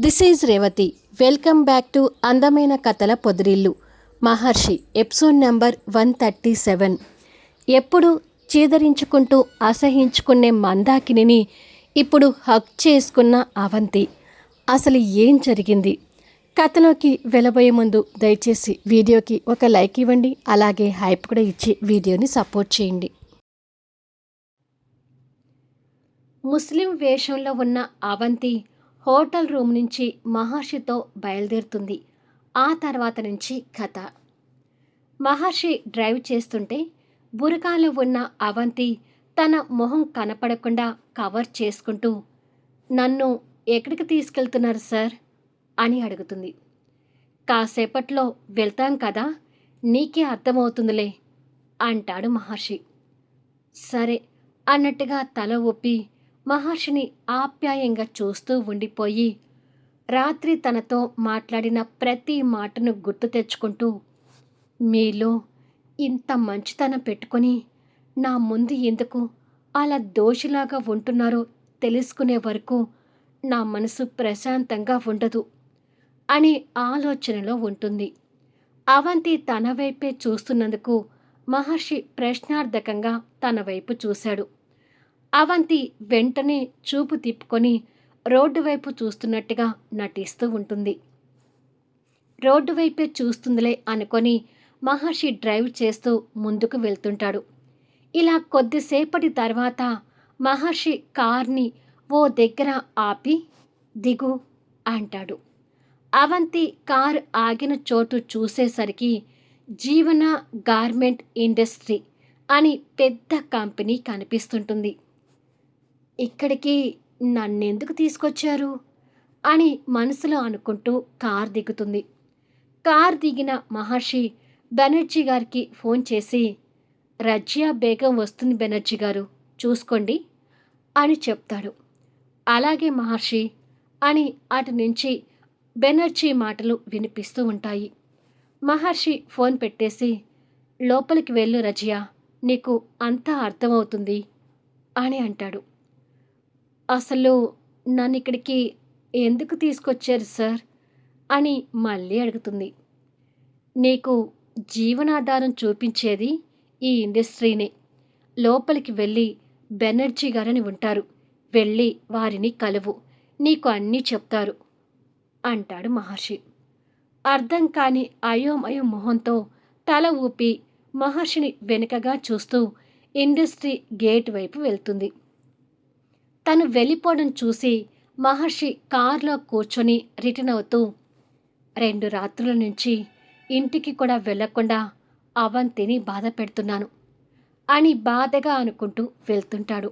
This is Revathi. Welcome back to అందమైన కథల పొదిరిల్లు. Maharshi episode number one thirty seven. ఎప్పుడు చీదరించుకుంటూ అసహించుకునే మందాకిని ఇప్పుడు హక్ చేసుకున్న అవంతి. అసలు ఏం జరిగింది? కథలోకి వెళ్ళబోయే ముందు దయచేసి వీడియోకి ఒక లైక్ ఇవ్వండి అలాగే హైప్ కూడా ఇచ్చి వీడియోని సపోర్ట్ చేయండి. ముస్లిం వేషంలో ఉన్న అవంతి హోటల్ రూమ్ నుంచి మహర్షితో బయలుదేరుతుంది. ఆ తర్వాత నుంచి కథ. మహర్షి డ్రైవ్ చేస్తుంటే బురకాలో ఉన్న అవంతి తన మొహం కనపడకుండా కవర్ చేసుకుంటూ నన్ను ఎక్కడికి తీసుకెళ్తున్నారు సార్? అని అడుగుతుంది. కాసేపట్లో వెళ్తాం కదా నీకే అర్థమవుతుందిలే అంటాడు మహర్షి. సరే అన్నట్టుగా తల ఒప్పి మహర్షిని ఆప్యాయంగా చూస్తూ ఉండిపోయి రాత్రి తనతో మాట్లాడిన ప్రతి మాటను గుర్తు తెచ్చుకుంటూ మీలో ఇంత మంచితనం పెట్టుకొని నా ముందు ఎందుకు అలా దోషిలాగా ఉంటున్నారో తెలుసుకునే వరకు నా మనసు ప్రశాంతంగా ఉండదు అనే ఆలోచనలో ఉంటుంది. అవంతి తన వైపే చూస్తున్నందుకు మహర్షి ప్రశ్నార్థకంగా తన వైపు చూశాడు. అవంతి వెంటనే చూపు తిప్పుకొని రోడ్డు వైపు చూస్తున్నట్టుగా నటిస్తూ ఉంటుంది. రోడ్డు వైపే చూస్తుందిలే అనుకొని మహర్షి డ్రైవ్ చేస్తూ ముందుకు వెళ్తుంటాడు. ఇలా కొద్దిసేపటి తర్వాత మహర్షి కార్ని ఓ దగ్గర ఆపి దిగు అంటాడు. అవంతి కారు ఆగిన చోటు చూసేసరికి జీవన గార్మెంట్ ఇండస్ట్రీ అని పెద్ద కంపెనీ కనిపిస్తుంటుంది. ఇక్కడికి నన్నెందుకు తీసుకొచ్చారు? అని మనసులో అనుకుంటూ కార్ దిగుతుంది. కార్ దిగిన మహర్షి బెనర్జీ గారికి ఫోన్ చేసి రజియా బేగం వస్తుంది బెనర్జీ గారు చూసుకోండి అని చెప్తాడు. అలాగే మహర్షి అని అటు నుంచి బెనర్జీ మాటలు వినిపిస్తూ ఉంటాయి. మహర్షి ఫోన్ పెట్టేసి లోపలికి వెళ్ళు రజియా నీకు అంతా అర్థమవుతుంది అని అంటాడు. అసలు నన్ను ఇక్కడికి ఎందుకు తీసుకొచ్చారు సార్? అని మళ్ళీ అడుగుతుంది. నీకు జీవనాధారం చూపించేది ఈ ఇండస్ట్రీనే. లోపలికి వెళ్ళి బెనర్జీ గారని ఉంటారు. వెళ్ళి వారిని కలువు. నీకు అన్నీ చెప్తారు అంటాడు మహర్షి. అర్థం కాని అయోమయం మొహంతో తల ఊపి మహర్షిని వెనుకగా చూస్తూ ఇండస్ట్రీ గేట్ వైపు వెళ్తుంది. తను వెళ్ళిపోవడం చూసి మహర్షి కారులో కూర్చొని రిటర్న్ అవుతూ రెండు రాత్రుల నుంచి ఇంటికి కూడా వెళ్ళకుండా అవంతిని బాధ పెడుతున్నాను అని బాధగా అనుకుంటూ వెళ్తుంటాడు.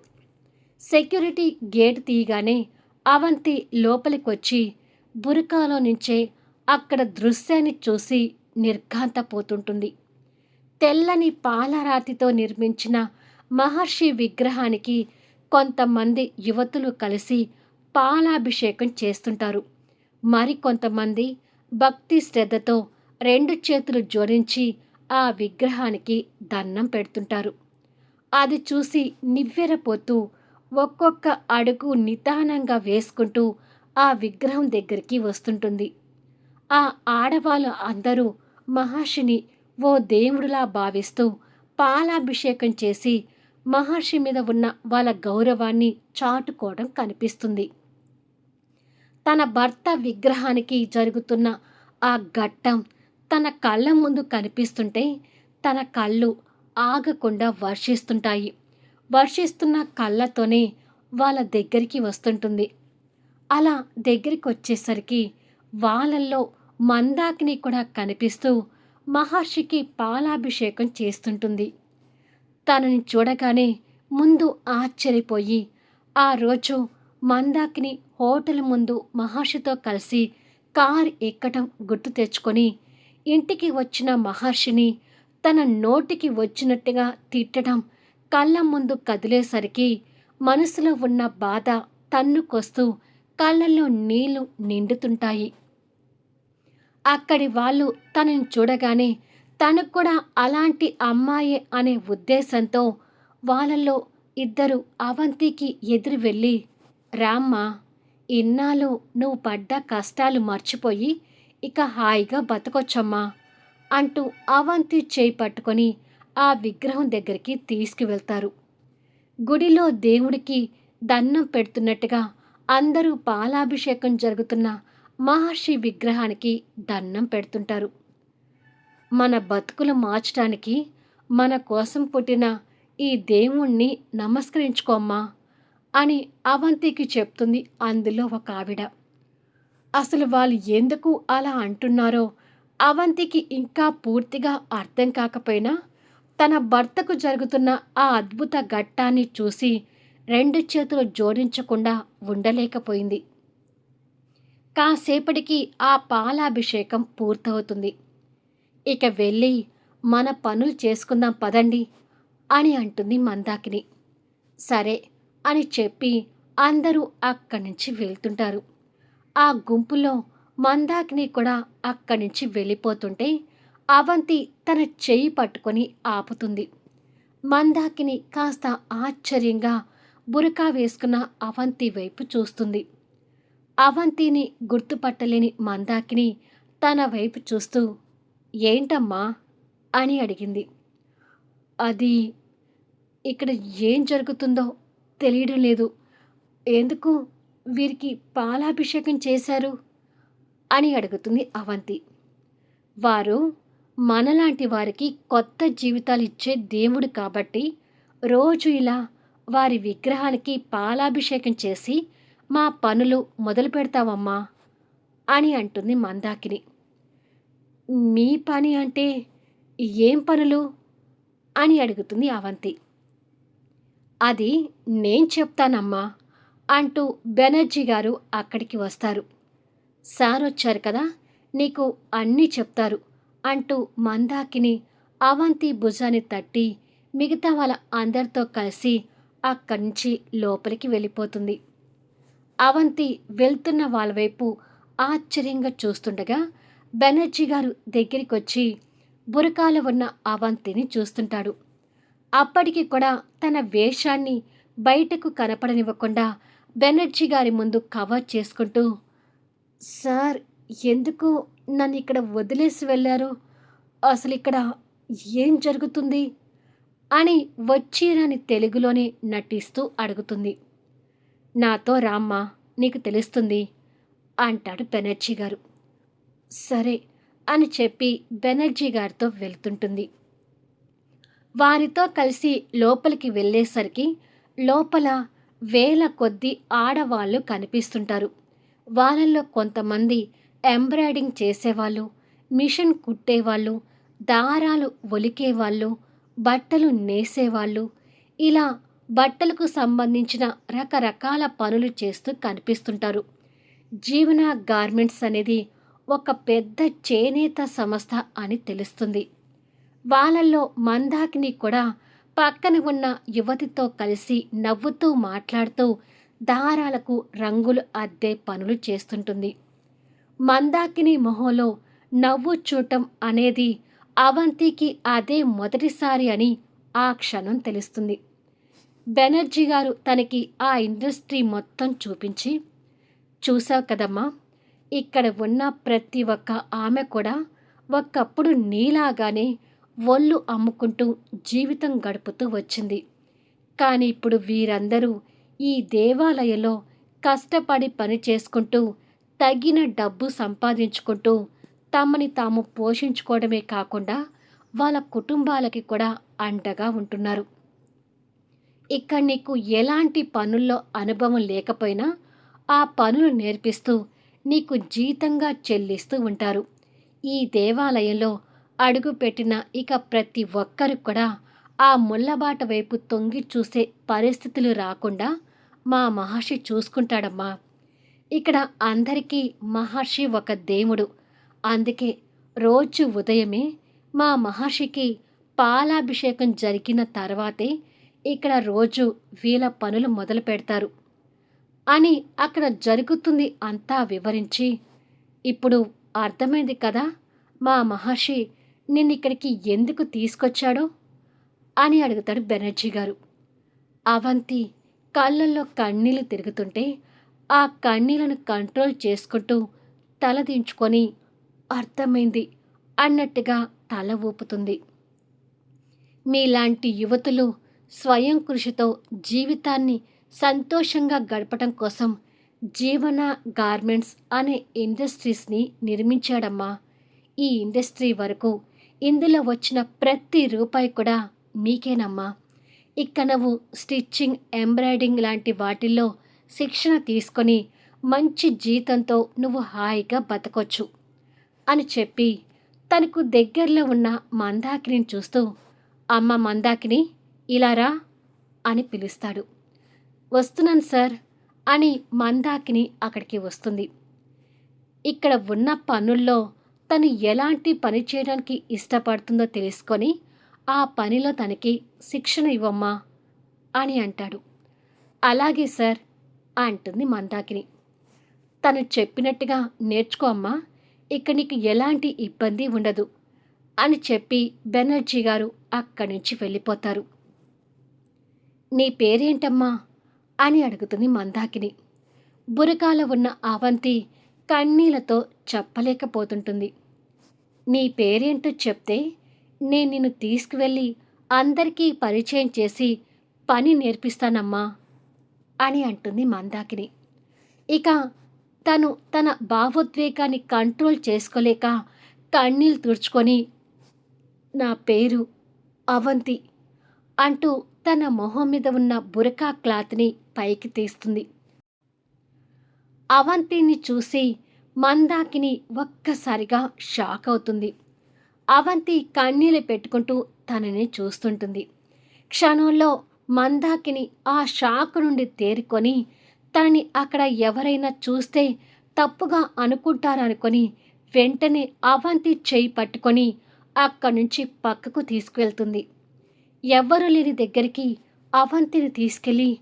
సెక్యూరిటీ గేట్ తీయగానే అవంతి లోపలికొచ్చి బురకాలో నుంచే అక్కడ దృశ్యాన్ని చూసి నిర్ఘాంతపోతుంటుంది. తెల్లని పాలరాతితో నిర్మించిన మహర్షి విగ్రహానికి కొంతమంది యువతులు కలిసి పాలాభిషేకం చేస్తుంటారు. మరికొంతమంది భక్తి శ్రద్ధతో రెండు చేతులు జోడించి ఆ విగ్రహానికి దండం పెడుతుంటారు. అది చూసి నివ్వెరపోతూ ఒక్కొక్క అడుగు నిదానంగా వేసుకుంటూ ఆ విగ్రహం దగ్గరికి వస్తుంటుంది. ఆ ఆడవాళ్ళు అందరూ మహర్షిని ఓ దేవుడిలా భావిస్తూ పాలాభిషేకం చేసి మహర్షి మీద ఉన్న వాళ్ళ గౌరవాన్ని చాటుకోవడం కనిపిస్తుంది. తన భర్త విగ్రహానికి జరుగుతున్న ఆ ఘట్టం తన కళ్ళ ముందు కనిపిస్తుంటే తన కళ్ళు ఆగకుండా వర్షిస్తుంటాయి. వర్షిస్తున్న కళ్ళతోనే వాళ్ళ దగ్గరికి వస్తుంటుంది. అలా దగ్గరికి వచ్చేసరికి వాళ్ళల్లో మందాకిని కూడా కనిపిస్తూ మహర్షికి పాలాభిషేకం చేస్తుంటుంది. తనని చూడగానే ముందు ఆశ్చర్యపోయి ఆ రోజు మందాకిని హోటల్ ముందు మహర్షితో కలిసి కార్ ఎక్కటం గుర్తు తెచ్చుకొని ఇంటికి వచ్చిన మహర్షిని తన నోటికి వచ్చినట్టుగా తిట్టడం కళ్ళ ముందు కదిలేసరికి మనసులో ఉన్న బాధ తన్నుకొస్తూ కళ్ళల్లో నీళ్ళు నిండుతుంటాయి. అక్కడి వాళ్ళు తనని చూడగానే తను కూడా అలాంటి అమ్మాయి అనే ఉద్దేశంతో వాళ్ళల్లో ఇద్దరు అవంతికి ఎదురు వెళ్ళి రామ్మ ఇన్నాళ్ళు నువ్వు పడ్డ కష్టాలు మర్చిపోయి ఇక హాయిగా బతకొచ్చమ్మా అంటూ అవంతి చేయి పట్టుకొని ఆ విగ్రహం దగ్గరికి తీసుకువెళ్తారు. గుడిలో దేవుడికి దండం పెడుతున్నట్టుగా అందరూ పాలాభిషేకం జరుగుతున్న మహర్షి విగ్రహానికి దండం పెడుతుంటారు. మన బతుకులు మార్చడానికి మన కోసం పుట్టిన ఈ దేవుణ్ణి నమస్కరించుకోమ్మా అని అవంతికి చెప్తుంది అందులో ఒక ఆవిడ. అసలు వాళ్ళు ఎందుకు అలా అంటున్నారో అవంతికి ఇంకా పూర్తిగా అర్థం కాకపోయినా తన భర్తకు జరుగుతున్న ఆ అద్భుత ఘట్టాన్ని చూసి రెండు చేతులు జోడించకుండా ఉండలేకపోయింది. కాసేపటికి ఆ పాలాభిషేకం పూర్తవుతుంది. ఇక వెళ్ళి మన పనులు చేసుకుందాం పదండి అని అంటుంది మందాకిని. సరే అని చెప్పి అందరూ అక్కడి నుంచి వెళ్తుంటారు. ఆ గుంపులో మందాకిని కూడా అక్కడి నుంచి వెళ్ళిపోతుంటే అవంతి తన చెయ్యి పట్టుకొని ఆపుతుంది. మందాకిని కాస్త ఆశ్చర్యంగా బురకా వేసుకున్న అవంతి వైపు చూస్తుంది. అవంతిని గుర్తుపట్టలేని మందాకిని తన వైపు చూస్తూ ఏంటమ్మా అని అడిగింది. అది ఇక్కడ ఏం జరుగుతుందో తెలియడం లేదు. ఎందుకు వీరికి పాలాభిషేకం చేశారు అని అడుగుతుంది అవంతి. వారు మనలాంటి వారికి కొత్త జీవితాలు ఇచ్చే దేవుడు కాబట్టి రోజు ఇలా వారి విగ్రహానికి పాలాభిషేకం చేసి మా పనులు మొదలు పెడతామమ్మా అని అంటుంది మందాకిని. మీ పని అంటే ఏం పనులు? అని అడుగుతుంది అవంతి. అది నేను చెప్తానమ్మా అంటూ బెనర్జీ గారు అక్కడికి వస్తారు. సార్ వచ్చారు కదా నీకు అన్నీ చెప్తారు అంటూ మందాకిని అవంతి భుజాన్ని తట్టి మిగతా వాళ్ళ అందరితో కలిసి అక్కడి నుంచి లోపలికి వెళ్ళిపోతుంది. అవంతి వెళ్తున్న వాళ్ళ వైపు ఆశ్చర్యంగా చూస్తుండగా బెనర్జీ గారు దగ్గరికి వచ్చి బురకాల ఉన్న అవంతిని చూస్తుంటాడు. అప్పటికి కూడా తన వేషాన్ని బయటకు కనపడనివ్వకుండా బెనర్జీ గారి ముందు కవర్ చేసుకుంటూ సార్ ఎందుకు నన్ను ఇక్కడ వదిలేసి వెళ్ళారు? అసలు ఇక్కడ ఏం జరుగుతుంది? అని వచ్చిరాని తెలుగులోనే నటిస్తూ అడుగుతుంది. నాతో రామ్మా నీకు తెలుస్తుంది అంటాడు బెనర్జీ గారు. సరే అని చెప్పి బెనర్జీ గారితో వెళ్తుంటుంది. వారితో కలిసి లోపలికి వెళ్ళేసరికి లోపల వేల కొద్ది ఆడవాళ్ళు కనిపిస్తుంటారు. వాళ్ళల్లో కొంతమంది ఎంబ్రాయిడింగ్ చేసేవాళ్ళు మిషన్ కుట్టేవాళ్ళు దారాలు ఒలికేవాళ్ళు బట్టలు నేసేవాళ్ళు ఇలా బట్టలకు సంబంధించిన రకరకాల పనులు చేస్తూ కనిపిస్తుంటారు. జీవన గార్మెంట్స్ అనేది ఒక పెద్ద చేనేత సంస్థ అని తెలుస్తుంది. వాళ్ళల్లో మందాకిని కూడా పక్కన ఉన్న యువతితో కలిసి నవ్వుతూ మాట్లాడుతూ దారాలకు రంగులు అద్దే పనులు చేస్తుంటుంది. మందాకిని మొహంలో నవ్వు చూడటం అనేది అవంతికి అదే మొదటిసారి అని ఆ క్షణం తెలుస్తుంది. బెనర్జీ గారు తనకి ఆ ఇండస్ట్రీ మొత్తం చూపించి చూసావు కదమ్మా ఇక్కడ ఉన్న ప్రతి ఒక్క ఆమె కూడా ఒకప్పుడు నీలాగానే ఒళ్ళు అమ్ముకుంటూ జీవితం గడుపుతూ వచ్చింది. కానీ ఇప్పుడు వీరందరూ ఈ దేవాలయంలో కష్టపడి పని చేసుకుంటూ తగిన డబ్బు సంపాదించుకుంటూ తమని తాము పోషించుకోవడమే కాకుండా వాళ్ళ కుటుంబాలకి కూడా అండగా ఉంటున్నారు. ఇక్కడ నీకు ఎలాంటి పనుల్లో అనుభవం లేకపోయినా ఆ పనులు నేర్పిస్తూ నీకు జీతంగా చెల్లిస్తూ ఉంటారు. ఈ దేవాలయంలో అడుగుపెట్టిన ఇక ప్రతి ఒక్కరు కూడా ఆ ముళ్ళబాట వైపు తొంగి చూసే పరిస్థితులు రాకుండా మా మహర్షి చూసుకుంటాడమ్మా. ఇక్కడ అందరికీ మహర్షి ఒక దేవుడు. అందుకే రోజు ఉదయమే మా మహర్షికి పాలాభిషేకం జరిగిన తర్వాతే ఇక్కడ రోజు వీళ్ళ పనులు మొదలు పెడతారు అని అక్కడ జరుగుతుంది అంతా వివరించి. ఇప్పుడు అర్థమైంది కదా మా మహర్షి నిన్ను ఇక్కడికి ఎందుకు తీసుకొచ్చాడో అని అడుగుతాడు బెనర్జీ గారు. అవంతి కళ్ళల్లో కన్నీళ్ళు తిరుగుతుంటే ఆ కన్నీళ్ళను కంట్రోల్ చేసుకుంటూ తలదించుకొని అర్థమైంది అన్నట్టుగా తల ఊపుతుంది. మీలాంటి యువతులు స్వయం కృషితో జీవితాన్ని సంతోషంగా గడపటం కోసం జీవన గార్మెంట్స్ అనే ఇండస్ట్రీస్ని నిర్మించాడమ్మా. ఈ ఇండస్ట్రీ వరకు ఇందులో వచ్చిన ప్రతి రూపాయి కూడా మీకేనమ్మా. ఇక నువ్వు స్టిచ్చింగ్ ఎంబ్రాయిడింగ్ లాంటి వాటిల్లో శిక్షణ తీసుకొని మంచి జీతంతో నువ్వు హాయిగా బతకొచ్చు అని చెప్పి తనకు దగ్గరలో ఉన్న మందాకిని చూస్తూ అమ్మ మందాకిని ఇలారా అని పిలుస్తాడు. వస్తున్నాను సార్ అని మందాకిని అక్కడికి వస్తుంది. ఇక్కడ ఉన్న పనుల్లో తను ఎలాంటి పని చేయడానికి ఇష్టపడుతుందో తెలుసుకొని ఆ పనిలో తనకి శిక్షణ ఇవ్వమ్మా అని అంటాడు. అలాగే సార్ అంటుంది మందాకిని. తను చెప్పినట్టుగా నేర్చుకో అమ్మా ఇక నీకు ఎలాంటి ఇబ్బంది ఉండదు అని చెప్పి బెనర్జీ గారు అక్కడి నుంచి వెళ్ళిపోతారు. నీ పేరేంటమ్మా? అని అడుగుతుంది మందాకిని. బురకాల ఉన్న అవంతి కన్నీళ్ళతో చెప్పలేకపోతుంటుంది. నీ పేరేంటో చెప్తే నేను నిన్ను తీసుకువెళ్ళి అందరికీ పరిచయం చేసి పని నేర్పిస్తానమ్మా అని అంటుంది మందాకిని. ఇక తను తన భావోద్వేగాన్ని కంట్రోల్ చేసుకోలేక కన్నీళ్ళు తుడుచుకొని నా పేరు అవంతి అంటూ తన మొహం మీద ఉన్న బురకా క్లాత్ని పైకి తీస్తుంది. అవంతిని చూసి మందాకిని ఒక్కసారిగా షాక్ అవుతుంది. అవంతి కన్నీళ్ళు పెట్టుకుంటూ తనని చూస్తుంటుంది. క్షణంలో మందాకిని ఆ షాక్ నుండి తేరుకొని తనని అక్కడ ఎవరైనా చూస్తే తప్పుగా అనుకుంటారనుకొని వెంటనే అవంతి చేయి పట్టుకొని అక్కడి నుంచి పక్కకు తీసుకువెళ్తుంది. ఎవ్వరు లేని దగ్గరికి అవంతిని తీసుకెళ్ళి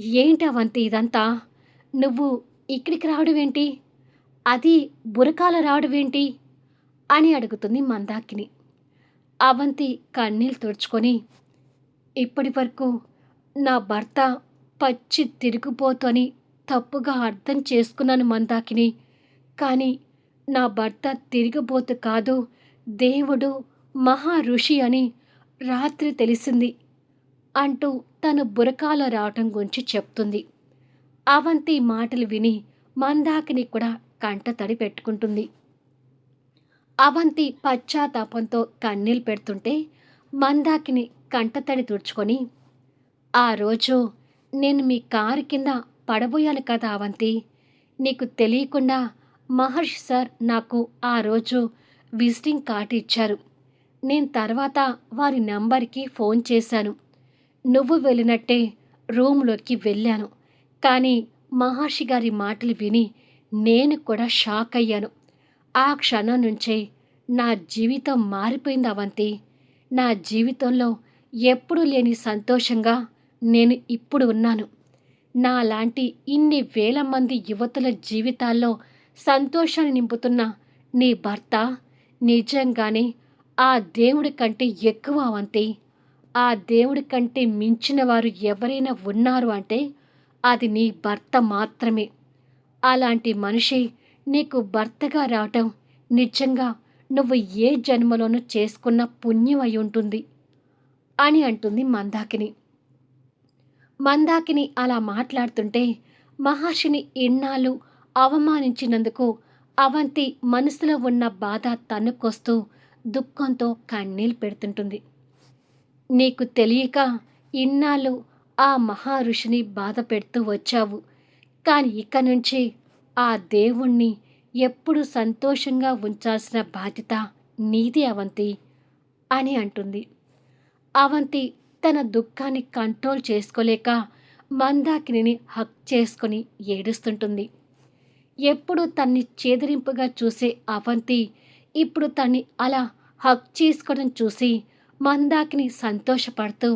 ఏంటి అవంతి ఇదంతా? నువ్వు ఇక్కడికి రావడమేంటి? అది బురకాల రావడమేంటి? అని అడుగుతుంది మందాకిని. అవంతి కన్నీళ్ళు తుడుచుకొని ఇప్పటి వరకు నా భర్త పచ్చి తిరిగిపోతని తప్పుగా అర్థం చేసుకున్నాను మందాకిని. కానీ నా భర్త తిరిగిపోతు కాదు దేవుడు మహా ఋషి అని రాత్రి తెలిసింది అంటూ తను బురకాల రావటం గురించి చెప్తుంది. అవంతి మాటలు విని మందాకిని కూడా కంట తడి పెట్టుకుంటుంది. అవంతి పశ్చాత్తాపంతో కన్నీళ్ళు పెడుతుంటే మందాకిని కంటతడి తుడుచుకొని ఆ రోజు నేను మీ కారు కింద పడబోయాను కదా అవంతి. నీకు తెలియకుండా మహర్షి సార్ నాకు ఆ రోజు విజిటింగ్ కార్డు ఇచ్చారు. నేను తర్వాత వారి నంబర్కి ఫోన్ చేశాను. నువ్వు వెళ్ళినట్టే రూమ్లోకి వెళ్ళాను. కానీ మహర్షి గారి మాటలు విని నేను కూడా షాక్ అయ్యాను. ఆ క్షణం నుంచే నా జీవితం మారిపోయింది అవంతి. నా జీవితంలో ఎప్పుడూ లేని సంతోషంగా నేను ఇప్పుడు ఉన్నాను. నాలాంటి ఇన్ని వేల మంది యువతుల జీవితాల్లో సంతోషాన్ని నింపుతున్న నీ భర్త నిజంగానే ఆ దేవుడి కంటే ఎక్కువ అవంతి ఆ దేవుడి కంటే మించిన వారు ఎవరైనా ఉన్నారు అంటే అది నీ భర్త మాత్రమే. అలాంటి మనిషి నీకు భర్తగా రావటం నిజంగా నువ్వు ఏ జన్మలోనూ చేసుకున్న పుణ్యం అయి ఉంటుంది అని అంటుంది మందాకిని. మందాకిని అలా మాట్లాడుతుంటే మహర్షిని ఇన్నాళ్ళు అవమానించినందుకు అవంతి మనసులో ఉన్న బాధ తన్నుకొస్తూ దుఃఖంతో కన్నీళ్ళు పెడుతుంటుంది. నీకు తెలియక ఇన్నాళ్ళు ఆ మహారుషిని బాధ పెడుతూ వచ్చావు. కానీ ఇక నుంచి ఆ దేవుణ్ణి ఎప్పుడు సంతోషంగా ఉంచాల్సిన బాధ్యత నీది అవంతి అని అంటుంది. అవంతి తన దుఃఖాన్ని కంట్రోల్ చేసుకోలేక మందాకిని హక్ చేసుకొని ఏడుస్తుంటుంది. ఎప్పుడు తన్ని చేదరింపుగా చూసే అవంతి ఇప్పుడు తన్ని అలా హక్ చేసుకోవడం చూసి మందాకిని సంతోషపడుతూ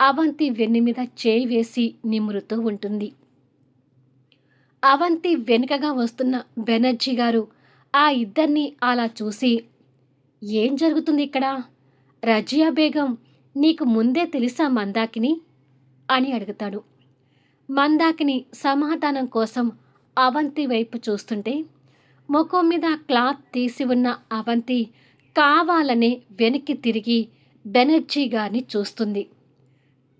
అవంతి వెన్ను మీద చేయి వేసి నిమురుతూ ఉంటుంది. అవంతి వెనుకగా వస్తున్న బెనర్జీ గారు ఆ ఇద్దరిని అలా చూసి ఏం జరుగుతుంది ఇక్కడ? రజియా బేగం నీకు ముందే తెలుసా మందాకిని? అని అడుగుతాడు. మందాకిని సమాధానం కోసం అవంతి వైపు చూస్తుంటే ముఖం మీద క్లాత్ తీసి ఉన్న అవంతి కావాలనే వెనక్కి తిరిగి బెనర్జీ గారిని చూస్తుంది.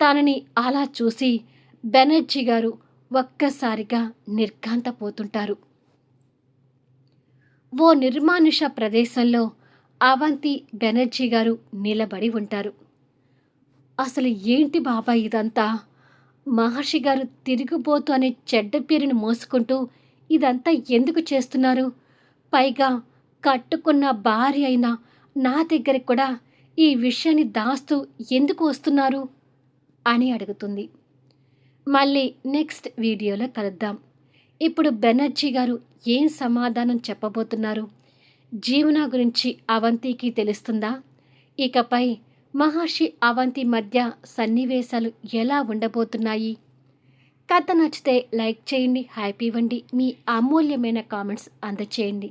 తనని అలా చూసి బెనర్జీ గారు ఒక్కసారిగా నిర్ఘాంతపోతుంటారు. ఓ నిర్మానుష ప్రదేశంలో అవంతి బెనర్జీ గారు నిలబడి ఉంటారు. అసలు ఏంటి బాబా ఇదంతా? మహర్షి గారు తిరిగిపోతూ అనే చెడ్డ పేరుని మోసుకుంటూ ఇదంతా ఎందుకు చేస్తున్నారు? పైగా కట్టుకున్న భార్య అయిన నా దగ్గరికి కూడా ఈ విషయాన్ని దాస్తూ ఎందుకు వస్తున్నారు? అని అడుగుతుంది. మళ్ళీ నెక్స్ట్ వీడియోలో కలుద్దాం. ఇప్పుడు బెనర్జీ గారు ఏం సమాధానం చెప్పబోతున్నారు? జీవన గురించి అవంతికి తెలుస్తుందా? ఇకపై మహర్షి అవంతి మధ్య సన్నివేశాలు ఎలా ఉండబోతున్నాయి? కథ నచ్చితే లైక్ చేయండి హ్యాపీ ఇవ్వండి మీ అమూల్యమైన కామెంట్స్ అందచేయండి.